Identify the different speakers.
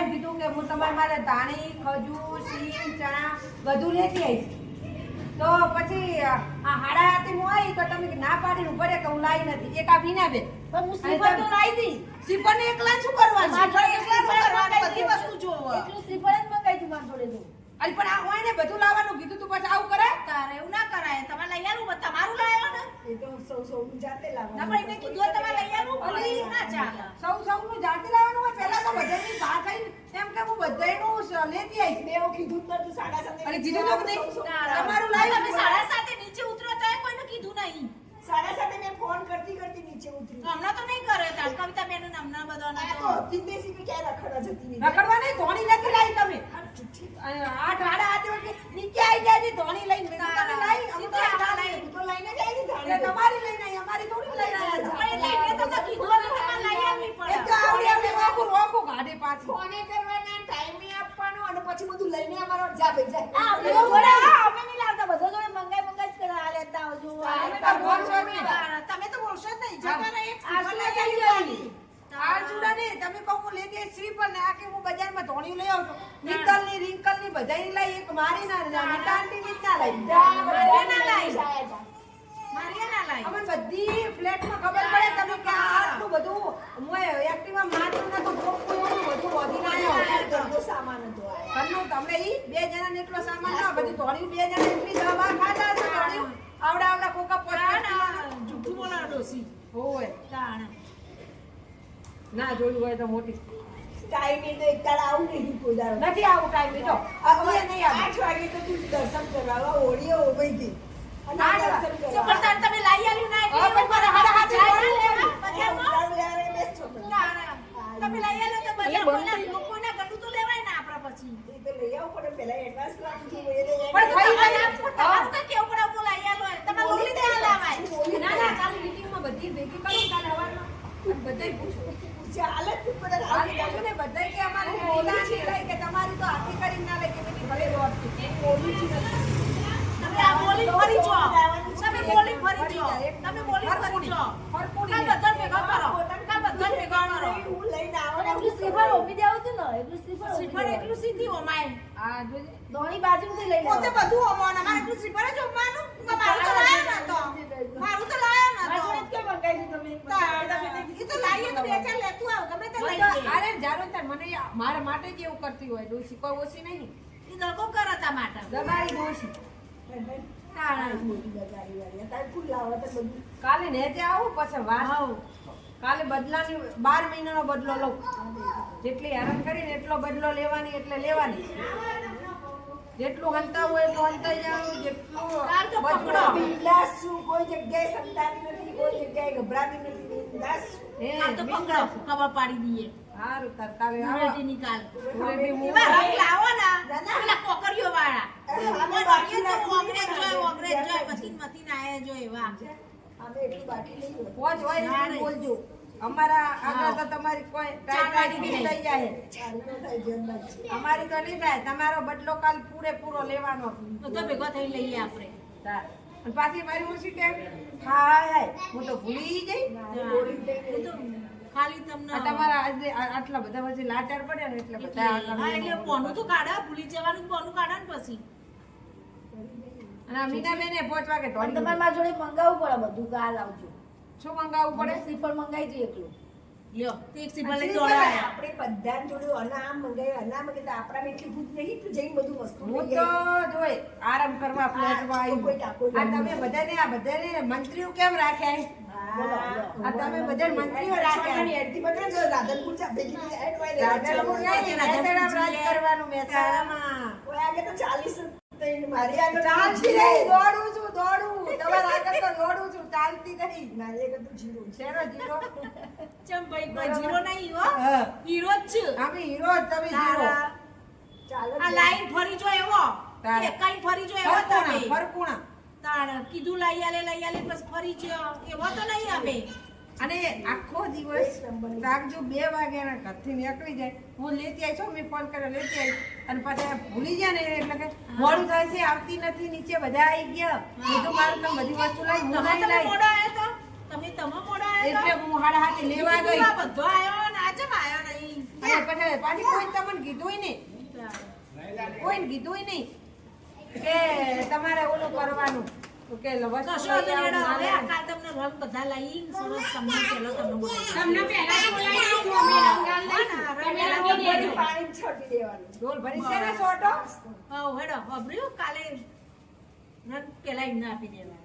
Speaker 1: હું તમારે મારે ધાણી ખજૂર સીંગ ચણા બધું લેતી આવીશ તો પછી આ હાડા હાથે હું આવી તો તમે ના પાડીને ઊભા રહ્યા કે હું લાવી નથી. એક આ ભીના બે.
Speaker 2: હું શ્રીફળ તો લાવી દી
Speaker 1: શ્રીફળ ને એકલા શું કરવાનું?
Speaker 2: મારે
Speaker 1: શ્રીફળ
Speaker 2: એકલું
Speaker 1: એકલા શું
Speaker 2: શ્રીફળ
Speaker 1: કરવાનું? બધી વસ્તુ જોવો.
Speaker 2: એકલું શ્રીફળ જ મંગાવી તું મારા જોડે તો.
Speaker 1: અરે પણ આ હોય ને બધું લાવવાનું. કીધું તું પછી આવું કરે?
Speaker 2: તારે એવું ના કરાય. તમારે લઈ પણ તમારું લાવ્યો ને.
Speaker 3: એ તો સૌ સૌનું જાતે
Speaker 2: ના
Speaker 3: લાવવાનું.
Speaker 2: પણ એને કીધું તમારે લઈ ના ચાલે.
Speaker 1: સૌ નું જાતે લાવવાનું તો બધાની બહાર થઈને એમ કે હું બધાયનું લેતી આવીશ
Speaker 3: મેં એવું કીધું જ નતું, સાડા સાતે
Speaker 1: અરે કીધું તો નહીં?
Speaker 3: સૌ સૌ
Speaker 2: તારા.
Speaker 1: તમારું લાવ્યું
Speaker 2: તમે સાડા સાતે નીચે ઉતરો તો કોઈને કીધું નહીં.
Speaker 3: સાડા સાતે મેં ફોન કરતી કરતી નીચે ઉતરી
Speaker 2: હમણાં તો નહીં કરે. તાર કવિતા બેન હમણાં
Speaker 3: આ
Speaker 2: બધા
Speaker 3: તો હતી જ કે ક્યાંય રખડવા જતી નહીં.
Speaker 1: રખડવા નહીં? ધોણી નથી લાવી તમે
Speaker 3: આ ચૂઠી.
Speaker 1: આઠ આડા હાથે વળગે નીચે આવી જાય છે ધોણી લઈને મેં કીધું તમે લાવી અમે તો
Speaker 2: સીધા
Speaker 1: ના
Speaker 2: લાવી.
Speaker 1: લાવી.
Speaker 3: તું તો લઈને જ આવી
Speaker 1: એટલે
Speaker 3: ધાણી.
Speaker 1: તમારી લઈને આવી અમારી થોડી લઈને આવ્યા
Speaker 2: પણ એટલે એને તો તો કીધું હતું તમારે લઈ આવવી પડે.
Speaker 1: એક તો આવડી આવડી વાંકું રોકું કાઢે પાછી
Speaker 3: ફોને કરવાના, ટાઈમે આપવાનો અને બધું અમારો જા ભાઈ જા.
Speaker 2: આ જોડે આ નહીં લાવતા. બધો જોડે મંગાઈ મંગાઈ જ કરા લેતા આવજો
Speaker 1: તમે તો બોલશો નહીં.
Speaker 2: તમે તો બોલશો જ નહીં. જગાને એક
Speaker 1: શું
Speaker 2: લઈ આવજો.
Speaker 1: આ જુદા નહીં. તમે કહો હું લઈ દે શ્રી પર ને આ કે હું બજારમાં ધોણી લઈ આવતો. નિકલની રિંકલની બધાય લઈ એક મારી ના નિકાંતી ની ના. લઈ.
Speaker 3: જા,
Speaker 2: મારે ના લઈ
Speaker 3: જા, જા.
Speaker 2: ના.
Speaker 1: અમને બધી ફ્લેટમાં ખબર પડે તમે કે આટલું બધું હું એક્ટિવા મારતું નતું તો બધું વધી ના આવ્યો
Speaker 3: સામાન.
Speaker 1: ઘરનું તમને ઈ બે જણા ને એટલો સામાન ના બધી ધોણી બે જણા એટલી દવા ખાધા છે ધોળીયું. આવડા આવડા કોકા
Speaker 2: તાણ,
Speaker 1: પોતા
Speaker 2: જુઠ્ઠું બોલાવો ડોસી.
Speaker 1: હોય
Speaker 2: તાણ.
Speaker 1: ના જોયું હોય તો મોટી
Speaker 3: ટાઈમે તો એક દાડો આવું નહીં કોઈ
Speaker 1: નથી આવું ટાઈમ લીધો
Speaker 3: હવે
Speaker 1: નહીં આવું
Speaker 3: આઠ વાગે તો તું દર્શન કરવા આવા હોળીએ ગઈ. અને દર્શન કરવા.
Speaker 2: તમે ના એટલે
Speaker 1: હવે
Speaker 2: એવું
Speaker 1: પણ
Speaker 2: કરે.
Speaker 1: હાડા હાથે
Speaker 2: જાય ના
Speaker 1: જોડું
Speaker 2: લેવા
Speaker 3: અને
Speaker 2: બજારમાં.
Speaker 3: ઉતાવળ લેવાને બેસ છોકરા.
Speaker 2: તાણ. તમે લઈ આલ્યું તો બજાર કોઈના લોકોના ગળું તો લેવાય ને આપણા પછી.
Speaker 3: એ તો લઈ આવવું પડે પહેલા એડવાન્સ રાખવું જોઈએ. એ
Speaker 1: પણ થઈ
Speaker 2: તમારે તો કેવું પડે હું લઈ આલ્યો હોય. લોલી ના લાવાય.
Speaker 1: ના ના કાલે મીટિંગમાં બધી ભેગી કરું કાલે સવારમાં બધાય પૂછું
Speaker 3: ચાલે તું બધા
Speaker 1: આ
Speaker 3: હાથ
Speaker 1: ને બધાય કે અમારે બોલા નહીં કે તમારી તો હાથી કરી ના લે કે ભલે
Speaker 3: બોલું નથી.
Speaker 2: તમે આ બોલી ફરી જો. તમે બોલી ફરી જો. તમે બોલી ફરી જો.
Speaker 1: ફરકું
Speaker 2: કાલ
Speaker 1: નહીં.
Speaker 2: બધાને ભેગા કરો. કાલ બધાને ભેગા કરો.
Speaker 3: હું લઈને
Speaker 2: અને
Speaker 3: આવવાનું
Speaker 2: એટલું શ્રીફળ ઓમી દેવું હતું ને, એટલું શ્રીફળ શ્રીફળ એટલું સીધી ઓમાય.
Speaker 1: આ જોજે.
Speaker 2: દોણી બાજુથી લઈ
Speaker 1: પોતે બધું અમારે અમારે એટલું શ્રીફળ જ જમવાનું મારું તો લાયા ના તો મારું તો લાયા ના
Speaker 2: મારા
Speaker 1: તો
Speaker 2: જોડે જ કેમ દીધું તમે?
Speaker 1: તો લાવીએ તો બે ચાર લેતું આવ ગમે તે લઈ
Speaker 2: મને
Speaker 1: લે
Speaker 2: તો-
Speaker 1: અરે જારો તાર મને મારા માટે જ એવું કરતી હોય ડોશી કોઈ ઓછી નહીં
Speaker 2: એ દગો કરે તા માટે.
Speaker 1: દબાઈ ડોશી
Speaker 2: તાણા.
Speaker 3: મોટી બજારી વાળી. તારે ફૂલ લાવો તો બધું
Speaker 1: કાલે નેજે આવું પછી વાત
Speaker 2: હાઉ.
Speaker 1: કાલે બદલાની બાર મહિનાનો બદલો લઉં જેટલી હેરાન કરીને એટલો બદલો લેવાની એટલે લેવાની જેટલું હલતા હોય એટલું હંતાઈ જવાનું જેટલું
Speaker 2: તાર
Speaker 1: બધું
Speaker 3: બિંદાસ છું. કોઈ જગ્યાએ સંતાની નથી કોઈ જગ્યાએ ગભરાતી નથી બિંદાસ
Speaker 1: હે,
Speaker 2: તો પકડો, ખબર પાડી દઈએ.
Speaker 1: હારું તાર કાલે આવો.
Speaker 2: ધૂળેટીની કાલ.
Speaker 1: ધૂળેટી હું-
Speaker 2: એવા રંગ લાવો ના,
Speaker 3: ના.
Speaker 2: કોકરીઓ વાળા.
Speaker 3: અમે બાકી
Speaker 2: તો
Speaker 3: રાખીને
Speaker 2: જોય,
Speaker 3: રાખીને
Speaker 2: જોય, મથીન મથીન આયા જોય એવા.
Speaker 1: પોચ હોય.
Speaker 2: ના
Speaker 1: બોલજો. અમારા આગળ તો તમારી કોઈ થઈ જાય. અમારી તો નહીં થાય. તમારો બદલો કાલ પૂરેપૂરો લેવાનો.
Speaker 2: તો ભેગા થઈ લઈએ આપણે.
Speaker 1: પાછી મારી ઓછી કેમ? હાય હાય. હું તો ભૂલી જઈ
Speaker 2: ખાલી તમને
Speaker 1: તમારા આજે આટલા બધા પછી લાચાર પડ્યા ને એટલે બધા
Speaker 2: એટલે એટલે પોનું તો કાઢા. ભૂલી જવાનું પોનું કાઢા ને પછી.
Speaker 1: અને મીનાબેને પાંચ વાગે તો
Speaker 4: તમારે મારા જોડે મંગાવવું પડે બધું ગાલ આવજો.
Speaker 1: શું મંગાવવું પડે?
Speaker 4: શ્રીફળ મંગાવી દે એકલું.
Speaker 2: લ્યો તે એક સિમ્પલ જોડાયા
Speaker 3: આપણે બધા જોડે અનામ મંગાવ્યું અનામ મંગાવ્યું આપણામાં એટલી ભૂખ નહીં તું જઈને બધું વસ્તુ
Speaker 1: હું તો જોઈ આરામ કરવા ફ્લેટમાં
Speaker 3: તો કોઈ ટાંકો
Speaker 1: આ તમે બધાને આ બધાને મંત્રીઓ કેમ રાખ્યા આ તમે બધા મંત્રીઓ રાખ્યા
Speaker 3: રાધનપુર હોય
Speaker 1: નહીં, રાજ કરવાનું મહેસાણામાં
Speaker 3: કોઈ તો થઈને મારી આગળ
Speaker 1: ચાલતી નહીં દોડું છું દોડું. તમારા આગળ તો દોડું છું. ચાલતી નહીં
Speaker 3: મારી આગળ તો જીરો
Speaker 1: શેનો જીરો.
Speaker 2: ચમ ભાઈ કોઈ જીરો નહીં હો. હીરો જ છે.
Speaker 1: અમે હીરો જ તમે જીરો.
Speaker 3: ચાલો
Speaker 2: આ લાઈન ફરી જો એવો. એ કઈ ફરી જો એવો તમે.
Speaker 1: ફરકુણા.
Speaker 2: તાણ કીધું લઈ આલે લઈ આલે બસ ફરી જો. એવો તો નહીં અમે.
Speaker 1: અને આખો દિવસ રાખજો બે વાગ્યાના ઘરથી નીકળી જાય. હું લેતી આવી છું મેં ફોન કર્યો લેતી આવી અને પાછા ભૂલી જાય ને એટલે કે મોડું થાય છે આવતી નથી નીચે બધા આવી ગયા. કીધું મારું તમે બધી વસ્તુ લાવી હું નહીં લાવી એટલે હું હાડા હાથે લેવા ગઈ.
Speaker 2: બધો આયો ને આજે આવ્યો નહીં
Speaker 1: પછી પાછી કોઈ તમને કીધુંય નહીં. કોઈને કીધુંય નહીં કે તમારે ઓલું કરવાનું. તો કે વસ્તુ
Speaker 2: કશો વાંધો
Speaker 1: લઈ
Speaker 2: હવે
Speaker 1: ના
Speaker 2: આ કાલ તમને રંગ બધા લાવીને સરસ તમને પહેલો તમને.
Speaker 5: તમને પહેલા બોલાવી દઈશું, અમે રંગાલ લઈશું. તમે
Speaker 2: રંગાલ
Speaker 5: રંગી
Speaker 3: પાણી છોડી દેવાનું.
Speaker 1: ઢોલ ભરી છે ને છોટો
Speaker 2: હા હેડો, વાપર્યું? કાલે રંગ પેલા એમને આપી દેવાના.